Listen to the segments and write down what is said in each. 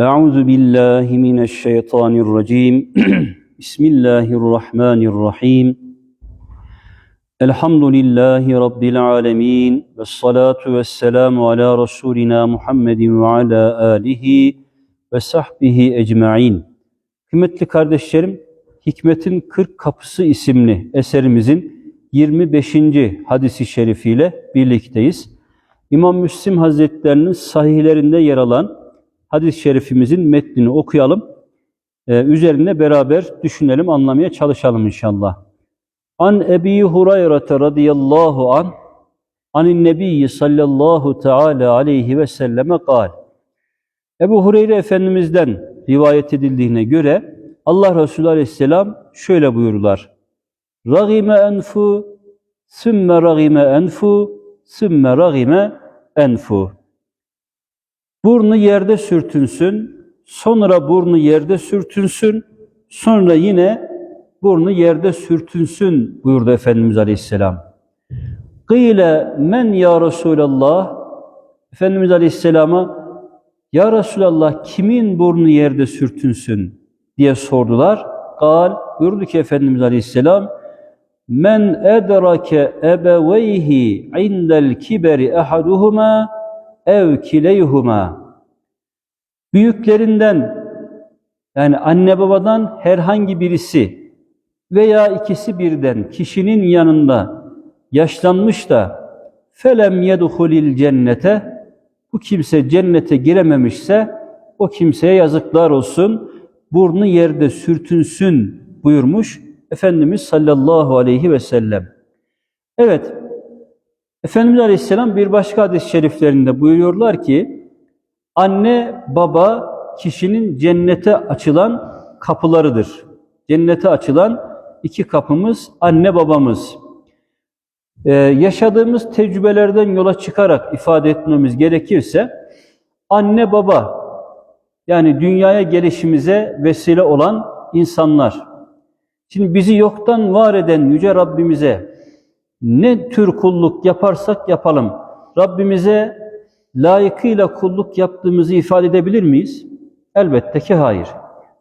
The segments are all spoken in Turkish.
أعوذ بالله من الشيطان الرجيم بسم الله الرحمن الرحيم الحمد لله رب العالمين والصلاة والسلام على رسولنا محمد وعلى آله ve sahbihi ecmaîn. Kıymetli kardeşlerim, Hikmetin 40 Kapısı isimli eserimizin 25. hadisi şerifiyle birlikteyiz. İmam Müslim Hazretlerinin sahihlerinde yer alan hadis-i şerifimizin metnini okuyalım. Ee, üzerinde beraber düşünelim, anlamaya çalışalım inşallah. An Ebi Hureyre radıyallahu an anin nebiyyi sallallahu teala aleyhi ve selleme kal. Ebu Hureyre Efendimiz'den rivayet edildiğine göre Allah Resulü Aleyhisselam şöyle buyururlar. Ragime enfu, sümme ragime enfu, sümme ragime enfu. Burnu yerde sürtünsün, sonra burnu yerde sürtünsün, sonra yine burnu yerde sürtünsün buyurdu Efendimiz Aleyhisselam. Kıyle men ya Resulallah, Efendimiz Aleyhisselam'a ya Resulallah kimin burnu yerde sürtünsün diye sordular. Kal buyurdu ki Efendimiz Aleyhisselam Men edrake ebeveyhi indel kiberi ahaduhuma ev kileyhuma büyüklerinden yani anne babadan herhangi birisi veya ikisi birden kişinin yanında yaşlanmış da felem yedhulil cennete bu kimse cennete girememişse o kimseye yazıklar olsun burnu yerde sürtünsün buyurmuş Efendimiz sallallahu aleyhi ve sellem. Evet, Efendimiz Aleyhisselam bir başka hadis-i şeriflerinde buyuruyorlar ki, anne baba kişinin cennete açılan kapılarıdır. Cennete açılan iki kapımız anne babamız. Ee, yaşadığımız tecrübelerden yola çıkarak ifade etmemiz gerekirse, anne baba yani dünyaya gelişimize vesile olan insanlar. Şimdi bizi yoktan var eden Yüce Rabbimize ne tür kulluk yaparsak yapalım, Rabbimize layıkıyla kulluk yaptığımızı ifade edebilir miyiz? Elbette ki hayır.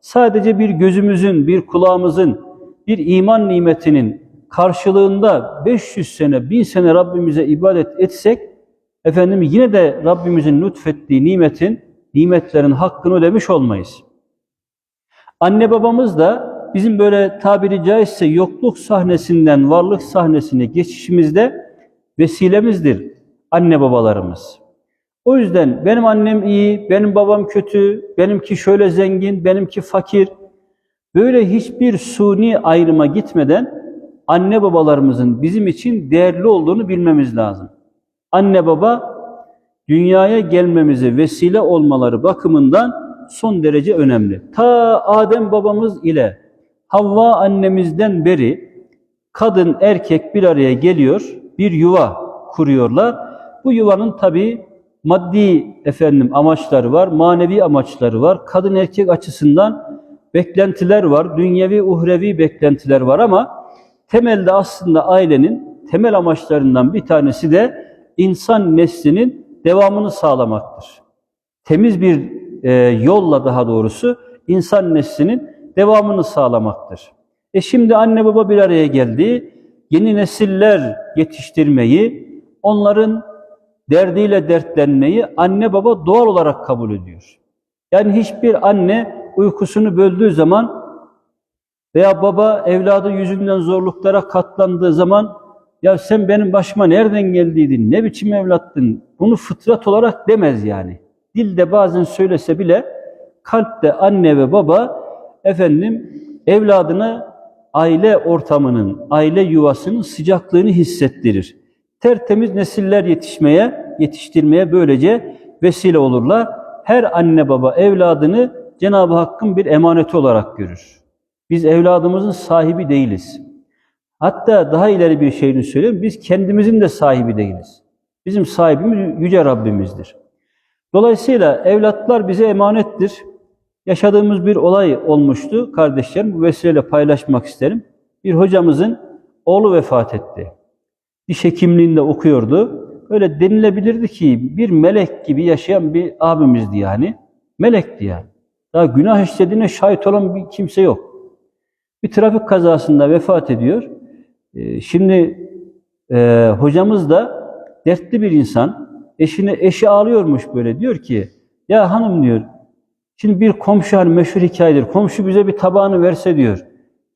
Sadece bir gözümüzün, bir kulağımızın, bir iman nimetinin karşılığında 500 sene, 1000 sene Rabbimize ibadet etsek, efendim yine de Rabbimizin lütfettiği nimetin, nimetlerin hakkını ödemiş olmayız. Anne babamız da bizim böyle tabiri caizse yokluk sahnesinden varlık sahnesine geçişimizde vesilemizdir anne babalarımız. O yüzden benim annem iyi, benim babam kötü, benimki şöyle zengin, benimki fakir. Böyle hiçbir suni ayrıma gitmeden anne babalarımızın bizim için değerli olduğunu bilmemiz lazım. Anne baba dünyaya gelmemize vesile olmaları bakımından son derece önemli. Ta Adem babamız ile Havva annemizden beri kadın erkek bir araya geliyor, bir yuva kuruyorlar. Bu yuvanın tabi maddi efendim amaçları var, manevi amaçları var. Kadın erkek açısından beklentiler var, dünyevi uhrevi beklentiler var ama temelde aslında ailenin temel amaçlarından bir tanesi de insan neslinin devamını sağlamaktır. Temiz bir e, yolla daha doğrusu insan neslinin devamını sağlamaktır. E şimdi anne baba bir araya geldi. Yeni nesiller yetiştirmeyi, onların derdiyle dertlenmeyi anne baba doğal olarak kabul ediyor. Yani hiçbir anne uykusunu böldüğü zaman veya baba evladı yüzünden zorluklara katlandığı zaman ya sen benim başıma nereden geldiydin, ne biçim evlattın, bunu fıtrat olarak demez yani. Dilde bazen söylese bile kalpte anne ve baba efendim evladına aile ortamının, aile yuvasının sıcaklığını hissettirir. Tertemiz nesiller yetişmeye, yetiştirmeye böylece vesile olurlar. Her anne baba evladını Cenab-ı Hakk'ın bir emaneti olarak görür. Biz evladımızın sahibi değiliz. Hatta daha ileri bir şeyini söyleyeyim, biz kendimizin de sahibi değiliz. Bizim sahibimiz Yüce Rabbimizdir. Dolayısıyla evlatlar bize emanettir. Yaşadığımız bir olay olmuştu kardeşlerim. Bu vesileyle paylaşmak isterim. Bir hocamızın oğlu vefat etti. Diş hekimliğinde okuyordu. Öyle denilebilirdi ki bir melek gibi yaşayan bir abimizdi yani. Melekti yani. Daha günah işlediğine şahit olan bir kimse yok. Bir trafik kazasında vefat ediyor. Ee, şimdi e, hocamız da dertli bir insan. Eşine eşi ağlıyormuş böyle diyor ki ya hanım diyor şimdi bir komşu hani meşhur hikayedir. Komşu bize bir tabağını verse diyor.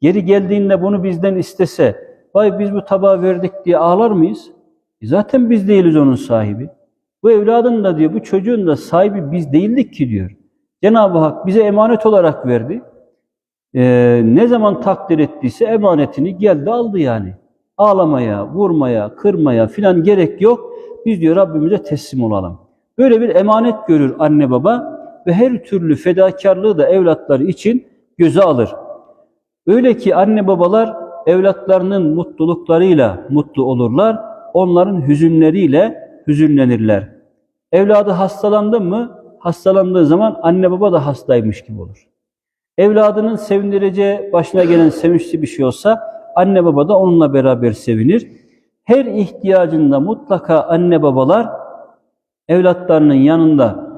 Geri geldiğinde bunu bizden istese vay biz bu tabağı verdik diye ağlar mıyız? E zaten biz değiliz onun sahibi. Bu evladın da diyor bu çocuğun da sahibi biz değildik ki diyor. Cenab-ı Hak bize emanet olarak verdi. Ee, ne zaman takdir ettiyse emanetini geldi aldı yani. Ağlamaya, vurmaya, kırmaya filan gerek yok. Biz diyor Rabbimize teslim olalım. Böyle bir emanet görür anne baba ve her türlü fedakarlığı da evlatları için göze alır. Öyle ki anne babalar evlatlarının mutluluklarıyla mutlu olurlar, onların hüzünleriyle hüzünlenirler. Evladı hastalandı mı, hastalandığı zaman anne baba da hastaymış gibi olur. Evladının sevindireceği, başına gelen sevinçli bir şey olsa anne baba da onunla beraber sevinir. Her ihtiyacında mutlaka anne babalar evlatlarının yanında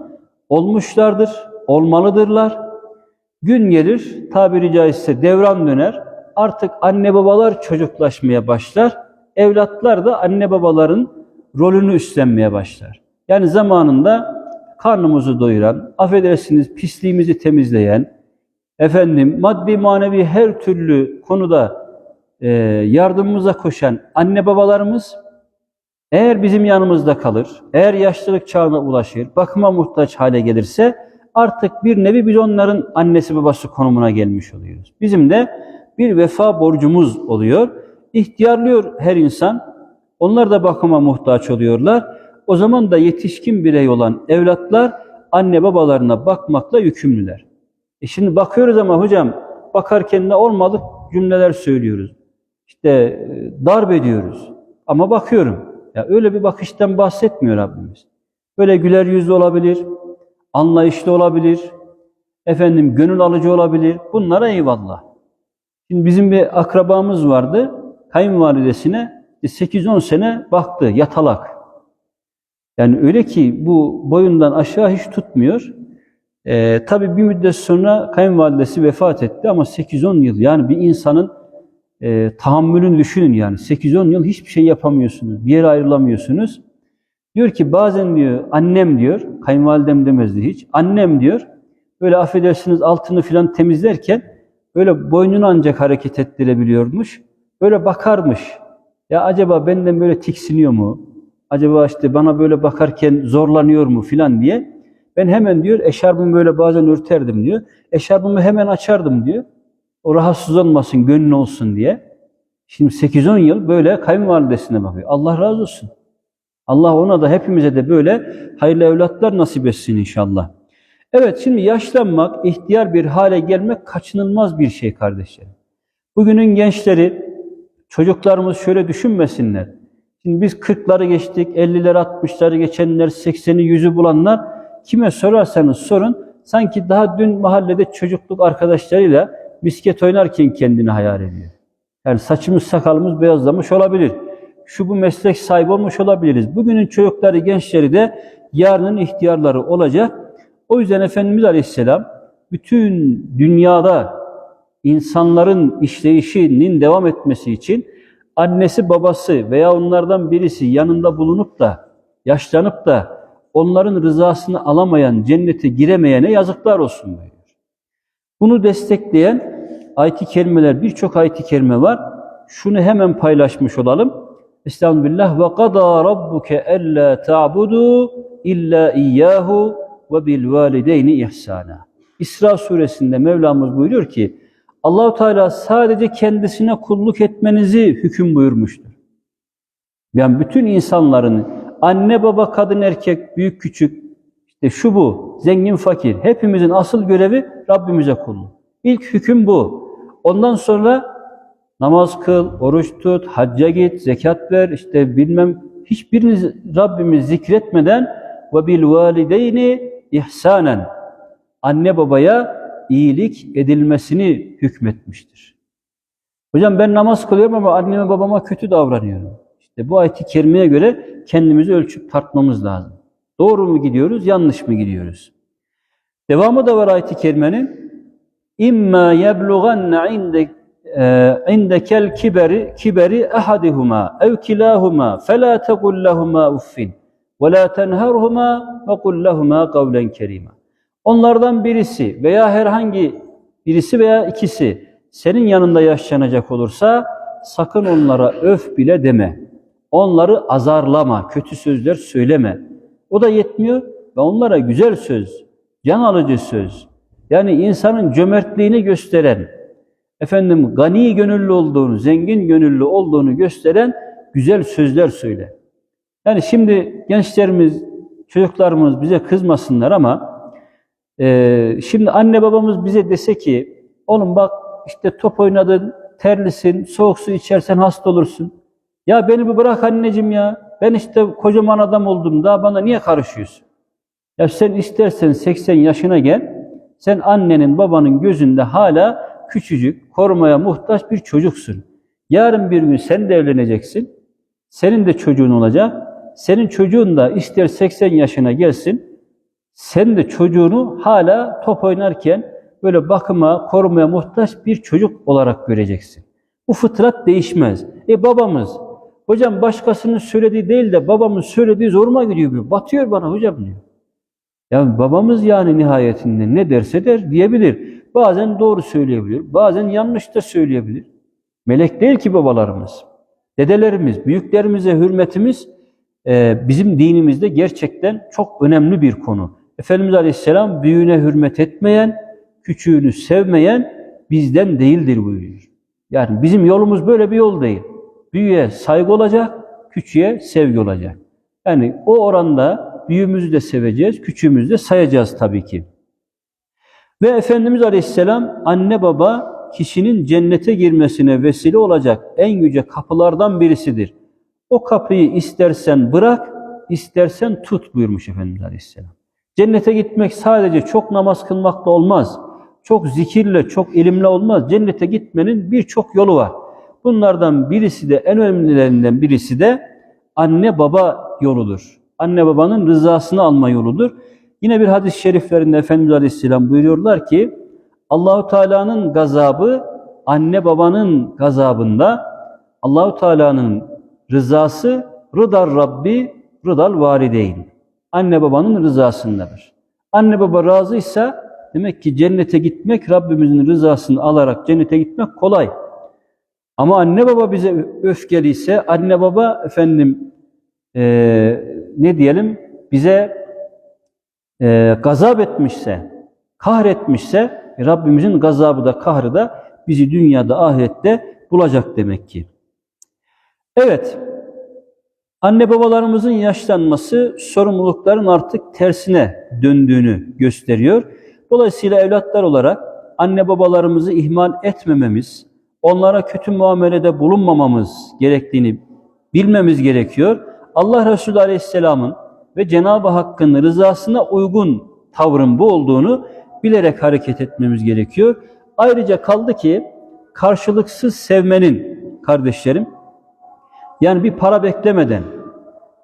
olmuşlardır, olmalıdırlar. Gün gelir, tabiri caizse devran döner. Artık anne babalar çocuklaşmaya başlar. Evlatlar da anne babaların rolünü üstlenmeye başlar. Yani zamanında karnımızı doyuran, affedersiniz pisliğimizi temizleyen, efendim maddi manevi her türlü konuda e, yardımımıza koşan anne babalarımız eğer bizim yanımızda kalır, eğer yaşlılık çağına ulaşır, bakıma muhtaç hale gelirse artık bir nevi biz onların annesi babası konumuna gelmiş oluyoruz. Bizim de bir vefa borcumuz oluyor. İhtiyarlıyor her insan. Onlar da bakıma muhtaç oluyorlar. O zaman da yetişkin birey olan evlatlar anne babalarına bakmakla yükümlüler. E şimdi bakıyoruz ama hocam bakarken ne olmadık cümleler söylüyoruz. İşte e, darp ediyoruz. Ama bakıyorum. Ya öyle bir bakıştan bahsetmiyor Rabbimiz. Böyle güler yüzlü olabilir, anlayışlı olabilir, efendim gönül alıcı olabilir. Bunlara eyvallah. Şimdi bizim bir akrabamız vardı. Kayınvalidesine 8-10 sene baktı yatalak. Yani öyle ki bu boyundan aşağı hiç tutmuyor. Ee, tabii bir müddet sonra kayınvalidesi vefat etti ama 8-10 yıl yani bir insanın e, tahammülünü düşünün yani 8-10 yıl hiçbir şey yapamıyorsunuz, bir yere ayrılamıyorsunuz. Diyor ki bazen diyor annem diyor, kayınvalidem demezdi hiç, annem diyor böyle affedersiniz altını filan temizlerken böyle boynunu ancak hareket ettirebiliyormuş. Böyle bakarmış. Ya acaba benden böyle tiksiniyor mu? Acaba işte bana böyle bakarken zorlanıyor mu filan diye. Ben hemen diyor eşarbımı böyle bazen örterdim diyor. Eşarbımı hemen açardım diyor. O rahatsız olmasın, gönlü olsun diye. Şimdi 8-10 yıl böyle kayınvalidesine bakıyor. Allah razı olsun. Allah ona da hepimize de böyle hayırlı evlatlar nasip etsin inşallah. Evet şimdi yaşlanmak, ihtiyar bir hale gelmek kaçınılmaz bir şey kardeşlerim. Bugünün gençleri, çocuklarımız şöyle düşünmesinler. Şimdi biz 40'ları geçtik, 50'leri 60'ları geçenler, 80'i 100'ü bulanlar kime sorarsanız sorun sanki daha dün mahallede çocukluk arkadaşlarıyla misket oynarken kendini hayal ediyor. Yani saçımız sakalımız beyazlamış olabilir. Şu bu meslek sahibi olmuş olabiliriz. Bugünün çocukları, gençleri de yarının ihtiyarları olacak. O yüzden Efendimiz Aleyhisselam bütün dünyada insanların işleyişinin devam etmesi için annesi babası veya onlardan birisi yanında bulunup da yaşlanıp da onların rızasını alamayan cennete giremeyene yazıklar olsun diyor. Bunu destekleyen ayet-i kerimeler birçok ayet-i kerime var. Şunu hemen paylaşmış olalım. Estağfirullah ve qada rabbuke alla ta'budu illa iyyahu ve bil valideyni ihsana. İsra suresinde Mevlamız buyuruyor ki Allahu Teala sadece kendisine kulluk etmenizi hüküm buyurmuştur. Yani bütün insanların anne baba kadın erkek büyük küçük işte şu bu zengin fakir hepimizin asıl görevi Rabbimize kulluk. İlk hüküm bu. Ondan sonra namaz kıl, oruç tut, hacca git, zekat ver, işte bilmem hiçbiriniz Rabbimiz zikretmeden ve bil valideyni ihsanen anne babaya iyilik edilmesini hükmetmiştir. Hocam ben namaz kılıyorum ama anneme babama kötü davranıyorum. İşte bu ayet-i kerimeye göre kendimizi ölçüp tartmamız lazım. Doğru mu gidiyoruz, yanlış mı gidiyoruz? Devamı da var ayet-i kerimenin. İmma yeblughanne inde e, indekel kiberi kiberi ahadihuma ev kilahuma fela tekul lehuma uffin ve la tenherhuma ve kul lehuma kavlen kerima. Onlardan birisi veya herhangi birisi veya ikisi senin yanında yaşlanacak olursa sakın onlara öf bile deme. Onları azarlama, kötü sözler söyleme. O da yetmiyor ve onlara güzel söz, can alıcı söz, yani insanın cömertliğini gösteren, efendim gani gönüllü olduğunu, zengin gönüllü olduğunu gösteren güzel sözler söyle. Yani şimdi gençlerimiz, çocuklarımız bize kızmasınlar ama e, şimdi anne babamız bize dese ki, oğlum bak işte top oynadın, terlisin, soğuk su içersen hasta olursun. Ya beni bir bırak anneciğim ya. Ben işte kocaman adam oldum. Daha bana niye karışıyorsun? Ya sen istersen 80 yaşına gel. Sen annenin babanın gözünde hala küçücük, korumaya muhtaç bir çocuksun. Yarın bir gün sen de evleneceksin. Senin de çocuğun olacak. Senin çocuğun da ister 80 yaşına gelsin. Sen de çocuğunu hala top oynarken böyle bakıma, korumaya muhtaç bir çocuk olarak göreceksin. Bu fıtrat değişmez. E babamız, hocam başkasının söylediği değil de babamın söylediği zoruma gidiyor. diyor. Batıyor bana hocam diyor. Ya babamız yani nihayetinde ne derse der diyebilir. Bazen doğru söyleyebilir, bazen yanlış da söyleyebilir. Melek değil ki babalarımız. Dedelerimiz, büyüklerimize hürmetimiz e, bizim dinimizde gerçekten çok önemli bir konu. Efendimiz Aleyhisselam büyüğüne hürmet etmeyen, küçüğünü sevmeyen bizden değildir buyuruyor. Yani bizim yolumuz böyle bir yol değil. Büyüğe saygı olacak, küçüğe sevgi olacak. Yani o oranda büyüğümüzü de seveceğiz, küçüğümüzü de sayacağız tabii ki. Ve Efendimiz Aleyhisselam anne baba kişinin cennete girmesine vesile olacak en yüce kapılardan birisidir. O kapıyı istersen bırak, istersen tut buyurmuş Efendimiz Aleyhisselam. Cennete gitmek sadece çok namaz kılmakla olmaz. Çok zikirle, çok ilimle olmaz. Cennete gitmenin birçok yolu var. Bunlardan birisi de en önemlilerinden birisi de anne baba yoludur. Anne babanın rızasını alma yoludur. Yine bir hadis-i şeriflerinde Efendimiz Aleyhisselam buyuruyorlar ki Allahu Teala'nın gazabı anne babanın gazabında Allahu Teala'nın rızası rıdar Rabbi rıdal valideyn. Anne babanın rızasındadır. Anne baba razıysa demek ki cennete gitmek Rabbimizin rızasını alarak cennete gitmek kolay. Ama anne baba bize öfkeliyse, anne baba efendim e, ne diyelim bize e, gazap etmişse, kahretmişse Rabbimizin gazabı da kahrı da bizi dünyada ahirette bulacak demek ki. Evet, anne babalarımızın yaşlanması sorumlulukların artık tersine döndüğünü gösteriyor. Dolayısıyla evlatlar olarak anne babalarımızı ihmal etmememiz, onlara kötü muamelede bulunmamamız gerektiğini bilmemiz gerekiyor. Allah Resulü Aleyhisselam'ın ve Cenab-ı Hakk'ın rızasına uygun tavrın bu olduğunu bilerek hareket etmemiz gerekiyor. Ayrıca kaldı ki karşılıksız sevmenin kardeşlerim yani bir para beklemeden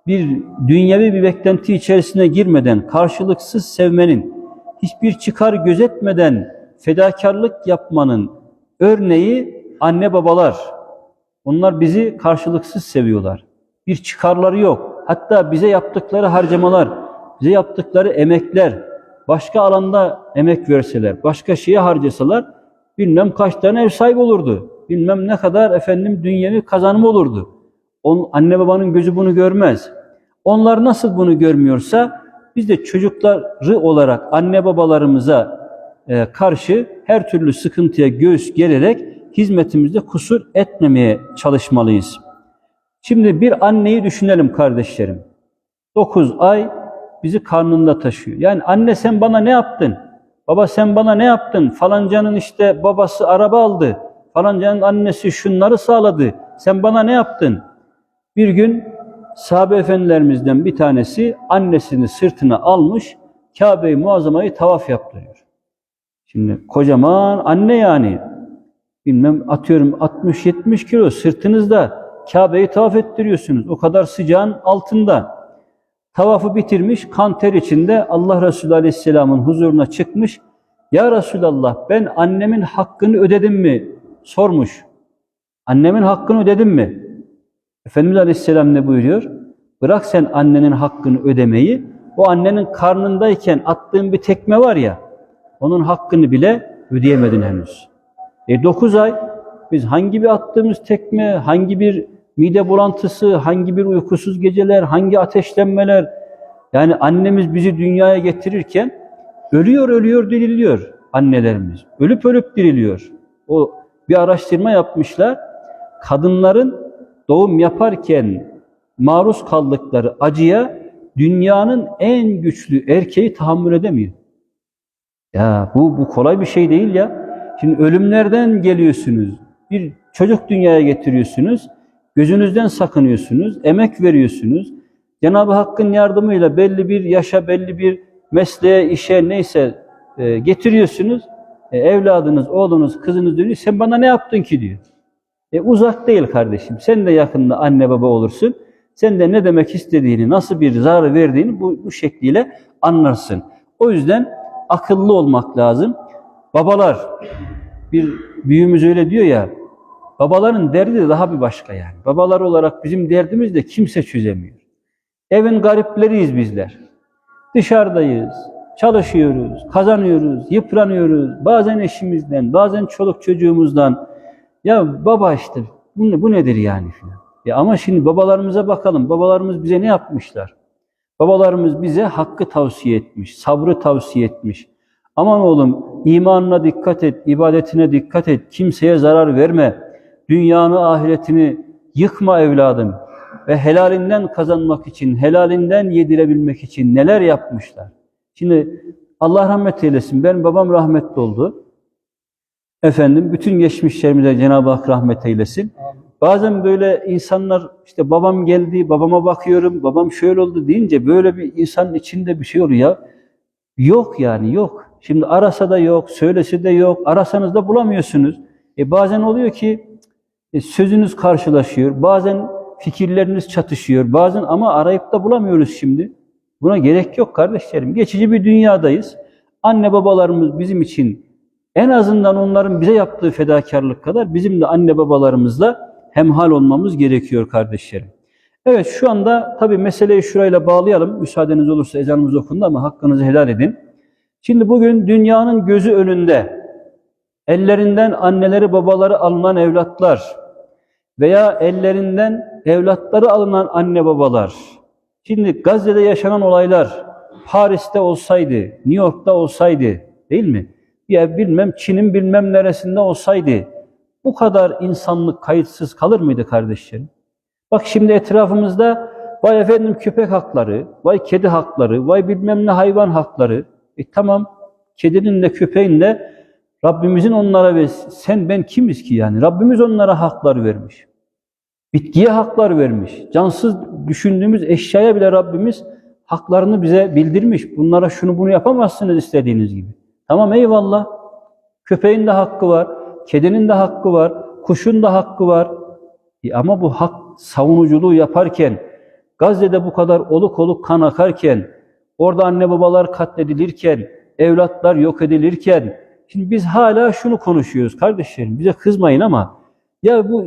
bir dünyevi bir beklenti içerisine girmeden karşılıksız sevmenin hiçbir çıkar gözetmeden fedakarlık yapmanın örneği anne babalar. Onlar bizi karşılıksız seviyorlar. Bir çıkarları yok. Hatta bize yaptıkları harcamalar, bize yaptıkları emekler, başka alanda emek verseler, başka şeye harcasalar bilmem kaç tane ev sahibi olurdu. Bilmem ne kadar efendim dünyevi kazanımı olurdu. On, anne babanın gözü bunu görmez. Onlar nasıl bunu görmüyorsa biz de çocukları olarak anne babalarımıza e, karşı her türlü sıkıntıya göğüs gererek hizmetimizde kusur etmemeye çalışmalıyız. Şimdi bir anneyi düşünelim kardeşlerim. 9 ay bizi karnında taşıyor. Yani anne sen bana ne yaptın? Baba sen bana ne yaptın? Falancanın işte babası araba aldı. Falancanın annesi şunları sağladı. Sen bana ne yaptın? Bir gün sahabe efendilerimizden bir tanesi annesini sırtına almış Kabe-i Muazzama'yı tavaf yaptırıyor. Şimdi kocaman anne yani bilmem atıyorum 60-70 kilo sırtınızda Kabe'yi tavaf ettiriyorsunuz. O kadar sıcağın altında. Tavafı bitirmiş, kan ter içinde Allah Resulü Aleyhisselam'ın huzuruna çıkmış. Ya Resulallah ben annemin hakkını ödedim mi? Sormuş. Annemin hakkını ödedim mi? Efendimiz Aleyhisselam ne buyuruyor? Bırak sen annenin hakkını ödemeyi, o annenin karnındayken attığın bir tekme var ya, onun hakkını bile ödeyemedin henüz. E 9 ay biz hangi bir attığımız tekme, hangi bir mide bulantısı, hangi bir uykusuz geceler, hangi ateşlenmeler, yani annemiz bizi dünyaya getirirken ölüyor ölüyor diriliyor annelerimiz. Ölüp ölüp diriliyor. O bir araştırma yapmışlar. Kadınların doğum yaparken maruz kaldıkları acıya dünyanın en güçlü erkeği tahammül edemiyor. Ya bu, bu kolay bir şey değil ya. Şimdi ölümlerden geliyorsunuz. Bir çocuk dünyaya getiriyorsunuz. Gözünüzden sakınıyorsunuz. Emek veriyorsunuz. Cenab-ı Hakk'ın yardımıyla belli bir yaşa, belli bir mesleğe, işe neyse e, getiriyorsunuz. E, evladınız, oğlunuz, kızınız diyor. Sen bana ne yaptın ki diyor. E, uzak değil kardeşim. Sen de yakında anne baba olursun. Sen de ne demek istediğini, nasıl bir zarar verdiğini bu, bu şekliyle anlarsın. O yüzden akıllı olmak lazım. Babalar, bir büyüğümüz öyle diyor ya, babaların derdi de daha bir başka yani. Babalar olarak bizim derdimiz de kimse çözemiyor. Evin garipleriyiz bizler. Dışarıdayız, çalışıyoruz, kazanıyoruz, yıpranıyoruz. Bazen eşimizden, bazen çoluk çocuğumuzdan. Ya baba işte bu, ne- bu nedir yani filan. Ya ama şimdi babalarımıza bakalım. Babalarımız bize ne yapmışlar? Babalarımız bize hakkı tavsiye etmiş, sabrı tavsiye etmiş. Aman oğlum imanına dikkat et, ibadetine dikkat et, kimseye zarar verme. Dünyanı, ahiretini yıkma evladım. Ve helalinden kazanmak için, helalinden yedirebilmek için neler yapmışlar. Şimdi Allah rahmet eylesin. Ben babam rahmetli oldu. Efendim bütün geçmişlerimize Cenab-ı Hak rahmet eylesin. Bazen böyle insanlar işte babam geldi, babama bakıyorum, babam şöyle oldu deyince böyle bir insanın içinde bir şey oluyor ya. Yok yani yok. Şimdi arasa da yok, söylese de yok, arasanız da bulamıyorsunuz. E bazen oluyor ki sözünüz karşılaşıyor, bazen fikirleriniz çatışıyor, bazen ama arayıp da bulamıyoruz şimdi. Buna gerek yok kardeşlerim. Geçici bir dünyadayız. Anne babalarımız bizim için en azından onların bize yaptığı fedakarlık kadar bizim de anne babalarımızla hemhal olmamız gerekiyor kardeşlerim. Evet şu anda tabii meseleyi şurayla bağlayalım. Müsaadeniz olursa ezanımız okundu ama hakkınızı helal edin. Şimdi bugün dünyanın gözü önünde ellerinden anneleri babaları alınan evlatlar veya ellerinden evlatları alınan anne babalar. Şimdi Gazze'de yaşanan olaylar Paris'te olsaydı, New York'ta olsaydı değil mi? Ya bilmem Çin'in bilmem neresinde olsaydı bu kadar insanlık kayıtsız kalır mıydı kardeşlerim? Bak şimdi etrafımızda vay efendim köpek hakları, vay kedi hakları, vay bilmem ne hayvan hakları. E tamam kedinin de köpeğin de Rabbimizin onlara ve sen ben kimiz ki yani? Rabbimiz onlara haklar vermiş. Bitkiye haklar vermiş. Cansız düşündüğümüz eşyaya bile Rabbimiz haklarını bize bildirmiş. Bunlara şunu bunu yapamazsınız istediğiniz gibi. Tamam eyvallah. Köpeğin de hakkı var, kedinin de hakkı var, kuşun da hakkı var. E ama bu hak savunuculuğu yaparken, Gazze'de bu kadar oluk oluk kan akarken, orada anne babalar katledilirken, evlatlar yok edilirken, şimdi biz hala şunu konuşuyoruz kardeşlerim, bize kızmayın ama ya bu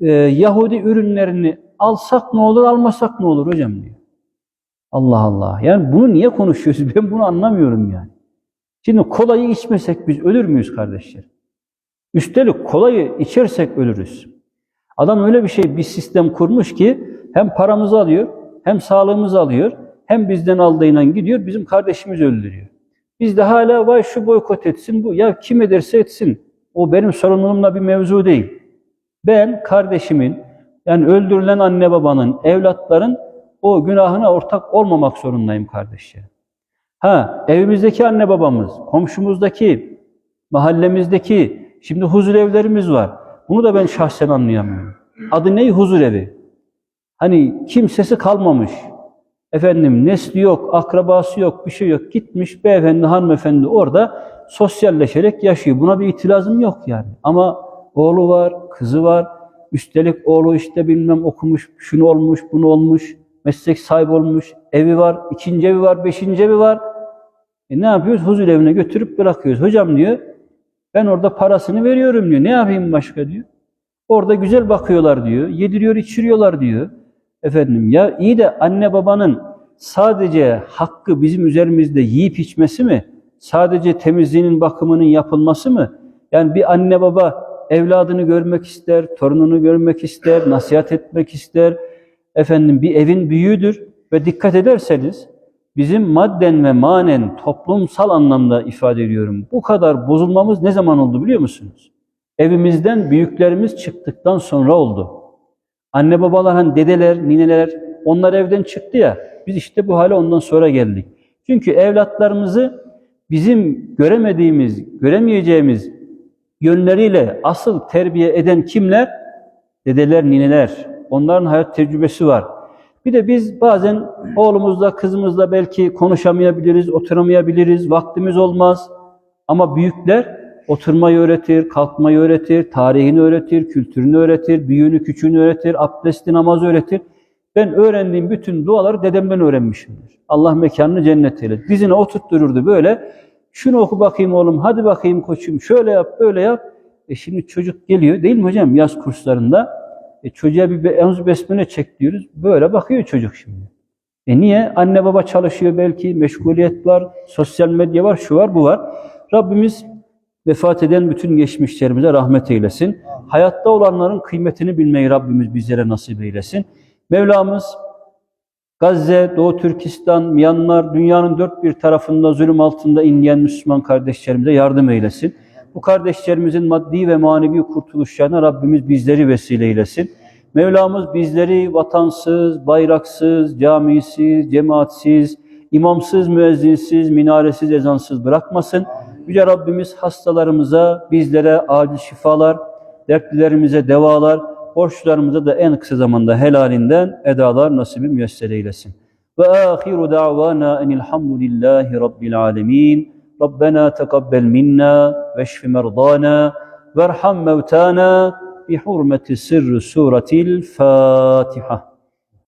e, Yahudi ürünlerini alsak ne olur, almasak ne olur hocam diyor. Allah Allah. Yani bunu niye konuşuyoruz? Ben bunu anlamıyorum yani. Şimdi kolayı içmesek biz ölür müyüz kardeşler? Üstelik kolayı içersek ölürüz. Adam öyle bir şey, bir sistem kurmuş ki hem paramızı alıyor, hem sağlığımızı alıyor, hem bizden aldığıyla gidiyor, bizim kardeşimizi öldürüyor. Biz de hala vay şu boykot etsin, bu ya kim ederse etsin. O benim sorumluluğumla bir mevzu değil. Ben kardeşimin, yani öldürülen anne babanın, evlatların o günahına ortak olmamak zorundayım kardeşlerim. Ha, evimizdeki anne babamız, komşumuzdaki, mahallemizdeki, şimdi huzur evlerimiz var. Bunu da ben şahsen anlayamıyorum. Adı ne? Huzur evi. Hani kimsesi kalmamış. Efendim nesli yok, akrabası yok, bir şey yok. Gitmiş beyefendi, hanımefendi orada sosyalleşerek yaşıyor. Buna bir itirazım yok yani. Ama oğlu var, kızı var. Üstelik oğlu işte bilmem okumuş, şunu olmuş, bunu olmuş, meslek sahibi olmuş, evi var, ikinci evi var, beşinci evi var. E ne yapıyoruz? Huzur evine götürüp bırakıyoruz. Hocam diyor, ben orada parasını veriyorum diyor. Ne yapayım başka diyor. Orada güzel bakıyorlar diyor. Yediriyor, içiriyorlar diyor. Efendim ya iyi de anne babanın sadece hakkı bizim üzerimizde yiyip içmesi mi? Sadece temizliğinin bakımının yapılması mı? Yani bir anne baba evladını görmek ister, torununu görmek ister, nasihat etmek ister. Efendim bir evin büyüğüdür ve dikkat ederseniz bizim madden ve manen toplumsal anlamda ifade ediyorum. Bu kadar bozulmamız ne zaman oldu biliyor musunuz? Evimizden büyüklerimiz çıktıktan sonra oldu. Anne babalar hani dedeler, nineler onlar evden çıktı ya. Biz işte bu hale ondan sonra geldik. Çünkü evlatlarımızı bizim göremediğimiz, göremeyeceğimiz yönleriyle asıl terbiye eden kimler? Dedeler, nineler. Onların hayat tecrübesi var. Bir de biz bazen oğlumuzla, kızımızla belki konuşamayabiliriz, oturamayabiliriz, vaktimiz olmaz. Ama büyükler oturmayı öğretir, kalkmayı öğretir, tarihini öğretir, kültürünü öğretir, büyüğünü, küçüğünü öğretir, abdesti, namazı öğretir. Ben öğrendiğim bütün duaları dedemden öğrenmişimdir. Allah mekanını cennet eylesin. Dizine oturttururdu böyle. Şunu oku bakayım oğlum, hadi bakayım koçum, şöyle yap, böyle yap. E şimdi çocuk geliyor değil mi hocam yaz kurslarında? E çocuğa bir Enzu Besmele çek diyoruz. Böyle bakıyor çocuk şimdi. E niye? Anne baba çalışıyor belki, meşguliyet var, sosyal medya var, şu var, bu var. Rabbimiz vefat eden bütün geçmişlerimize rahmet eylesin. Hayatta olanların kıymetini bilmeyi Rabbimiz bizlere nasip eylesin. Mevlamız Gazze, Doğu Türkistan, Myanmar, dünyanın dört bir tarafında zulüm altında inleyen Müslüman kardeşlerimize yardım eylesin. Bu kardeşlerimizin maddi ve manevi kurtuluşlarına Rabbimiz bizleri vesile eylesin. Mevlamız bizleri vatansız, bayraksız, camisiz, cemaatsiz, imamsız, müezzinsiz, minaresiz, ezansız bırakmasın. Yüce Rabbimiz hastalarımıza, bizlere acil şifalar, dertlilerimize devalar, borçlarımıza da en kısa zamanda helalinden edalar nasibi müyesser eylesin. Ve ahiru da'vana enilhamdülillahi rabbil alemin. Rabbena tekabbel minna ve veşfi merdana verham mevtana bihurmeti sırrı suretil Fatiha.